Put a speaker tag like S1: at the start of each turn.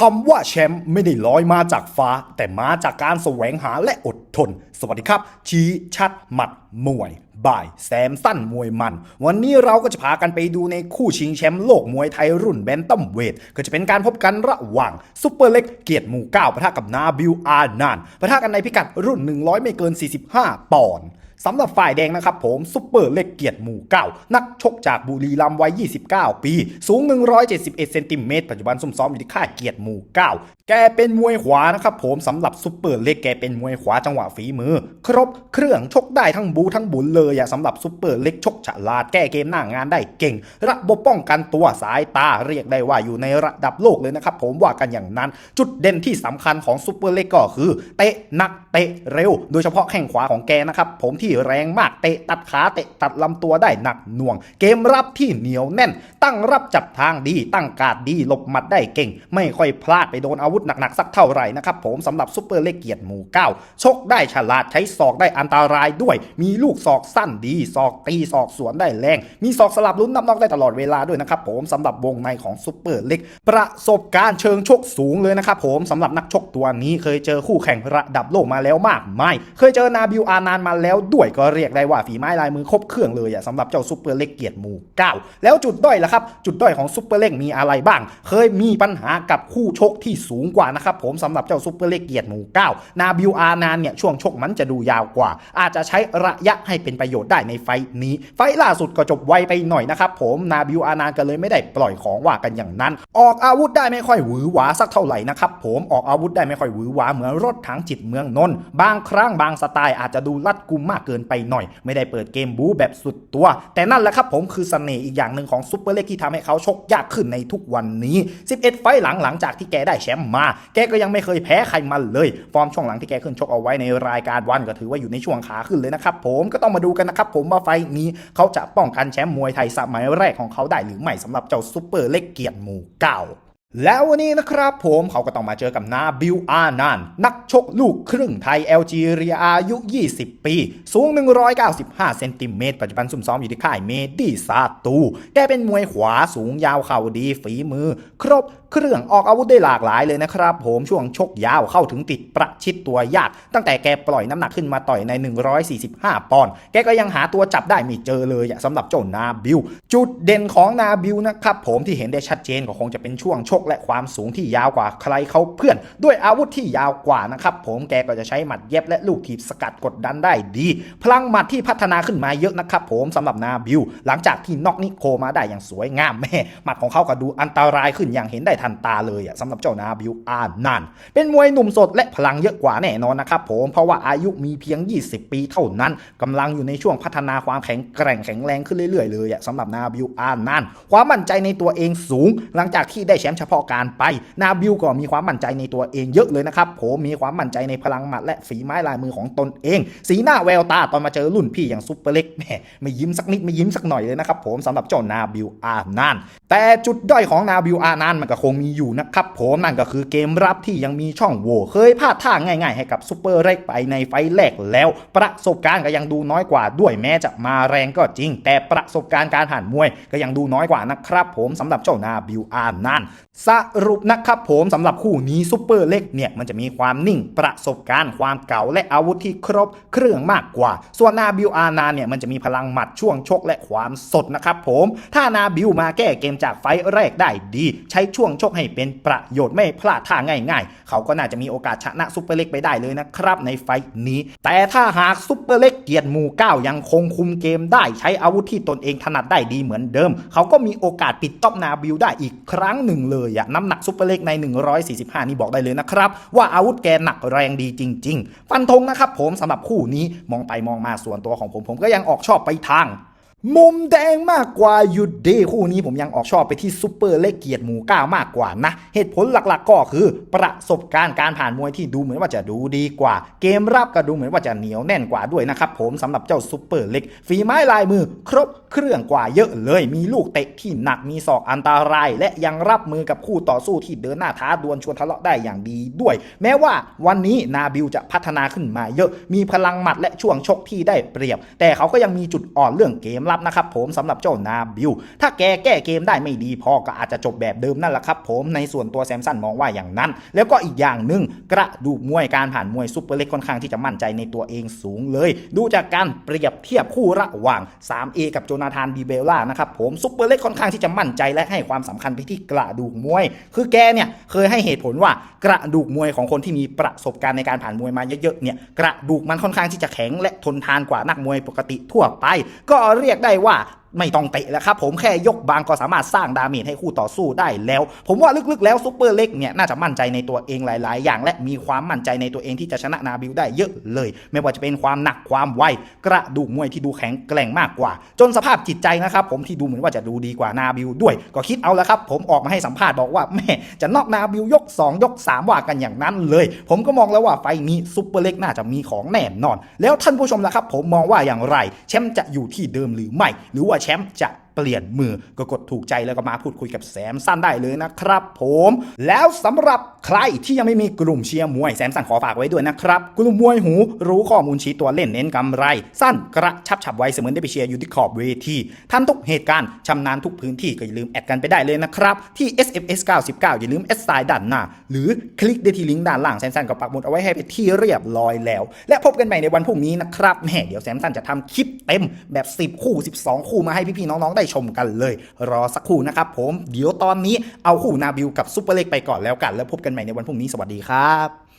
S1: คำว่าแชมป์ไม่ได้ลอยมาจากฟ้า แต่มาจากการแสวงหาและอดทน สวัสดีครับ ชี้ชัดหมัดมวยบ่ายแซมสั้นมวยมัน วันนี้เราก็จะพากันไปดูในคู่ชิงแชมป์โลกมวยไทยรุ่นแบนตัมเวท ก็จะเป็นการพบกันระหว่างซุปเปอร์เล็กเกียรติหมู่เก้าปะทะกับนาบิวอาร์นานปะทะกันในพิกัดรุ่น 100 ไม่เกิน 45 ปอนด์ สำหรับฝ่ายแดงนะครับผมซุปเปอร์เล็กเกียรติหมู่เก้านักชกจากบุรีรัมย์วัย 29 ปี สูง 171 เซนติเมตรปัจจุบันซุ่มซ้อมอยู่ที่ค่ายเกียรติหมู่เก้าแกเป็นมวยขวานะครับผมสำหรับซุปเปอร์เล็กแกเป็นมวยขวาจังหวะฝีมือ ครบเครื่องชกได้ทั้งบูทั้งบุญเลยอะสำหรับซุปเปอร์เล็กชกฉลาดแก้เกมหน้างานได้เก่ง ระบบป้องกันตัวสายตาเรียกได้ว่าอยู่ในระดับโลกเลยนะครับผมว่ากันอย่างนั้น จุดเด่นที่สำคัญของซุปเปอร์เล็กก็คือเตะหนักเตะเร็ว โดยเฉพาะแข้งขวาของแกนะครับผมที่แรงมากเตะตัดขาเตะตัดลำตัวได้หนักหน่วง เกมรับที่เหนียวแน่น ตั้งรับจับทางดี ตั้งการดดีหลบหมัดได้เก่ง ไม่ค่อยพลาดไปโดนอาวุธหนักๆสักเท่าไหร่นะครับผมสำหรับซุปเปอร์เลกเกียรติหมู่เก้าชกได้ฉลาดใช้ศอกได้อันตรายด้วย มีลูกศอกสั้นดีศอกตีศอกสวนได้แรง มีศอกสลับลุ้นนับนอกได้ตลอดเวลาด้วยนะครับผมสำหรับวงในของซุปเปอร์เล็กประสบการณ์เชิงชกสูงเลยนะครับผมสำหรับนักชกตัวนี้เคยเจอคู่แข่งระดับโลกมาแล้วมากมายเคยเจอนาบิวอานานมาแล้วด้วยก็เรียกได้ว่าฝีไม้ลายมือครบเครื่องเลยอะสำหรับเจ้าซุปเปอร์เล็กเกียรติหมู่เก้าแล้วจุดด้อยล่ะครับ จุดด้อยของซุปเปอร์เล็กมีอะไรบ้าง เคยมีปัญหากับคู่ชกที่สูงกว่านะครับผมสำหรับเจ้าซุปเปอร์เล็กเกียรติหมู่เก้านาบิวอานานเนี่ยช่วงชกมันจะดูยาวกว่า อาจจะใช้ระยะให้เป็นประโยชน์ได้ในไฟท์นี้ ไฟล่าสุดก็จบไวไปหน่อยนะครับผมนาบิวอานานก็เลยไม่ได้ปล่อยของว่ากันอย่างนั้น ออกอาวุธได้ไม่ค่อยหวือหวาสักเท่าไหร่นะครับผมออกอาวุธได้ไม่ค่อยหวือหวาเหมือนรถถังจิตเมืองนนท์บางครั้งบางสไตล์อาจจะดูรัดกุมมากเกินไปหน่อย ไม่ได้เปิดเกมบู๊แบบสุดตัว แต่นั่นแหละครับผมคือเสน่ห์อีกอย่างหนึ่งของซุปเปอร์เล็กที่ทำให้เขาชกยากขึ้นในทุกวันนี้ 11 ไฟท์หลังหลังจากที่แกได้แชมป์มา แกก็ยังไม่เคยแพ้ใครมาเลย ฟอร์มช่วงหลังที่แกขึ้นชกเอาไว้ในรายการวันก็ถือว่าอยู่ในช่วงขาขึ้นเลยนะครับผมก็ต้องมาดูกันนะครับผมว่าไฟท์นี้เขาจะป้องกันแชมป์มวยไทยสมัยแรกของเขาได้หรือไม่สำหรับเจ้าซุปเปอร์เล็กเกียรติหมู่เก้า แล้ววันนี้นะครับผมเขาก็ต้องมาเจอกับนาบิลอานาน นักชกลูกครึ่งไทยแอลจีเรียอายุ 20 ปี สูง 195 เซนติเมตรปัจจุบันซุ่มซ้อมอยู่ที่ค่ายเมดี้ซาตู แกเป็นมวยขวาสูงยาวเข่าดีฝีมือ ครบเครื่องออกอาวุธได้หลากหลายเลยนะครับผมช่วงชกยาวเข้าถึงติดประชิดตัวยาก ตั้งแต่แกปล่อยน้ำหนักขึ้นมาต่อยใน 145 ปอนด์แกก็ยังหาตัวจับได้ไม่เจอเลยสำหรับเจ้านาบิลจุดเด่นของนาบิลนะครับผมที่เห็นได้ชัดเจนก็คงจะเป็นช่วงชกและความสูงที่ยาวกว่าใครเขาเพื่อน ด้วยอาวุธที่ยาวกว่านะครับผมแกก็จะใช้หมัดเย็บและลูกถีบสกัดกดดันได้ดี พลังหมัดที่พัฒนาขึ้นมาเยอะนะครับผมสำหรับนาบิลหลังจากที่น็อกนิโคมาได้อย่างสวยงามแม่หมัดของเขาก็ดูอันตรายขึ้นอย่างเห็นได้ทันตาเลยอะสำหรับเจ้านาบิลอานันเป็นมวยหนุ่มสดและพลังเยอะกว่าแน่นอนนะครับผมเพราะว่าอายุมีเพียง 20 ปีเท่านั้นกำลังอยู่ในช่วงพัฒนาความแข็งแกร่งแข็งแรงขึ้นเรื่อยๆเลยอะสำหรับนาบิลอานันความมั่นใจในตัวเองสูง หลังจากที่ได้แชมป์เฉพาะการไป นาบิลก็มีความมั่นใจในตัวเองเยอะเลยนะครับผมมีความมั่นใจในพลังหมัดและฝีไม้ลายมือของตนเอง สีหน้าแววตาตอนมาเจอรุ่นพี่อย่างซุปเปอร์เล็กแหมไม่ยิ้มสักนิดไม่ยิ้มสักหน่อยเลยนะครับผมสำหรับเจ้านาบิลอาร์นานแต่จุดด้อยของนาบิลอาร์นานมันก็คงมีอยู่นะครับผมนั่นก็คือเกมรับที่ยังมีช่องโหว่เคยพลาดท่าง่าย ๆ ให้กับซุปเปอร์เล็กไปในไฟแรกแล้ว ประสบการณ์ก็ยังดูน้อยกว่าด้วยแม้จะมาแรงก็จริง แต่ประสบการณ์การผ่านมวยก็ยังดูน้อยกว่านะครับผมสำหรับเจ้านาบิลอาร์นานสรุปนะครับผมสำหรับคู่นี้ซุปเปอร์เล็กเนี่ยมันจะมีความนิ่งประสบการณ์ความเก่าและอาวุธที่ครบเครื่องมากกว่า ส่วนนาบิลอานานเนี่ยมันจะมีพลังหมัดช่วงชกและความสดนะครับผมถ้านาบิลมาแก้เกมจากไฟแรกได้ดี ใช้ช่วงชกให้เป็นประโยชน์ไม่พลาดท่าง่าย ๆ เขาก็น่าจะมีโอกาสชนะซุปเปอร์เล็กไปได้เลยนะครับในไฟนี้ แต่ถ้าหากซุปเปอร์เล็กเกียรติหมู่เก้ายังคงคุมเกมได้ใช้อาวุธที่ตนเองถนัดได้ดีเหมือนเดิม เขาก็มีโอกาสปิดต๊อปนาบิลได้อีกครั้งหนึ่งเลยอะน้ำหนักซุปเปอร์เล็กใน 145 นี่บอกได้เลยนะครับ ว่าอาวุธแกหนักแรงดีจริง ๆ ฟันธงนะครับผมสำหรับคู่นี้มองไปมองมาส่วนตัวของผมผมก็ยังออกชอบไปทาง มุมแดงมากกว่ายุดดีคู่นี้ผมยังออกชอบไปที่ซุปเปอร์เลกเกียรติหมูก้ามากกว่านะ เหตุผลหลักๆก็คือ ประสบการณ์การผ่านมวยที่ดูเหมือนว่าจะดูดีกว่า เกมรับก็ดูเหมือนว่าจะเหนียวแน่นกว่าด้วยนะครับผมสำหรับเจ้าซุปเปอร์เล็กฝีไม้ลายมือ ครบเครื่องกว่าเยอะเลย มีลูกเตะที่หนักมีศอกอันตราย และยังรับมือกับคู่ต่อสู้ที่เดินหน้าท้าดวลชวนทะเลาะได้อย่างดีด้วย แม้ว่าวันนี้นาบิลจะพัฒนาขึ้นมาเยอะ มีพลังหมัดและช่วงชกที่ได้เปรียบ แต่เขาก็ยังมีจุดอ่อนเรื่องเกมลับนะครับผมสำหรับเจ้านาบิลถ้าแกแก้เกมได้ไม่ดีพอก็อาจจะจบแบบเดิมนั่นแหละครับผมในส่วนตัวแซมสันมองว่าอย่างนั้น แล้วก็อีกอย่างหนึ่งกระดูกมวยการผ่านมวยซุปเปอร์เล็กค่อนข้างที่จะมั่นใจในตัวเองสูงเลย ดูจากการเปรียบเทียบคู่ระหว่าง 3A กับโจนาธานดีเบลล่านะครับผมซุปเปอร์เล็กค่อนข้างที่จะมั่นใจและให้ความสำคัญไปที่กระดูกมวย คือแกเนี่ยเคยให้เหตุผลว่ากระดูกมวยของคนที่มีประสบการณ์ในการผ่านมวยมาเยอะๆเนี่ยกระดูกมันค่อนข้างที่จะแข็งและทนทานกว่านักมวยปกติทั่วไป ก็เรียกได้ว่า ไม่ต้องเตะแล้วครับผมแค่ยกบางก็สามารถสร้างดาเมจให้คู่ต่อสู้ได้แล้ว ผมว่าลึกๆแล้วซุปเปอร์เล็กเนี่ยน่าจะมั่นใจในตัวเองหลาย ๆ อย่าง และมีความมั่นใจในตัวเองที่จะชนะนาบิลได้เยอะเลย ไม่ว่าจะเป็นความหนักความไวกระดูกมวยที่ดูแข็งแกร่งมากกว่า จนสภาพจิตใจนะครับผมที่ดูเหมือนว่าจะดูดีกว่านาบิลด้วย ก็คิดเอาแล้วครับ ผมออกมาให้สัมภาษณ์บอกว่าแม่จะนอกนาบิลยก 2 ยก 3 ว่ากันอย่างนั้นเลย ผมก็มองแล้วว่าไฟนี้ซุปเปอร์เล็กน่าจะมีของแน่นอน แล้วท่านผู้ชมล่ะครับ ผมมองว่าอย่างไรแชมป์จะอยู่ที่เดิมหรือไม่ หรือว่าแชมป์จะ เปลี่ยนมือก็กดถูกใจแล้วก็มาพูดคุยกับแซมสั้นได้เลยนะครับผมแล้วสำหรับใครที่ยังไม่มีกลุ่มเชียร์มวยแซมสั้นขอฝากไว้ด้วยนะครับกลุ่มมวยหูรู้ข้อมูลชี้ตัวเล่นเน้นกำไร สั้นกระชับฉับไวเสมือนได้ไปเชียร์อยู่ที่ขอบเวทีทันทุกเหตุการณ์ชำนาญทุกพื้นที่ก็อย่าลืมแอดกันไปได้เลยนะครับที่ sfs 99อย่าลืมแอดไซน์ด้านหน้า หรือคลิกได้ที่ลิงก์ด้านล่างแซมสั้นก็ปักหมุดเอาไว้ให้ไปที่เรียบร้อยแล้ว และพบกันใหม่ในวันพรุ่งนี้นะครับแหมเดี๋ยวแซมสั้นจะทำคลิปเต็มแบบ 10 คู่ 12 คู่มาให้พี่ๆน้องๆได้ชมกันเลย รอสักครู่นะครับผมเดี๋ยวตอนนี้เอาคู่นาบิลกับซุปเปอร์เล็กไปก่อนแล้วกัน แล้วพบกันใหม่ในวันพรุ่งนี้สวัสดีครับ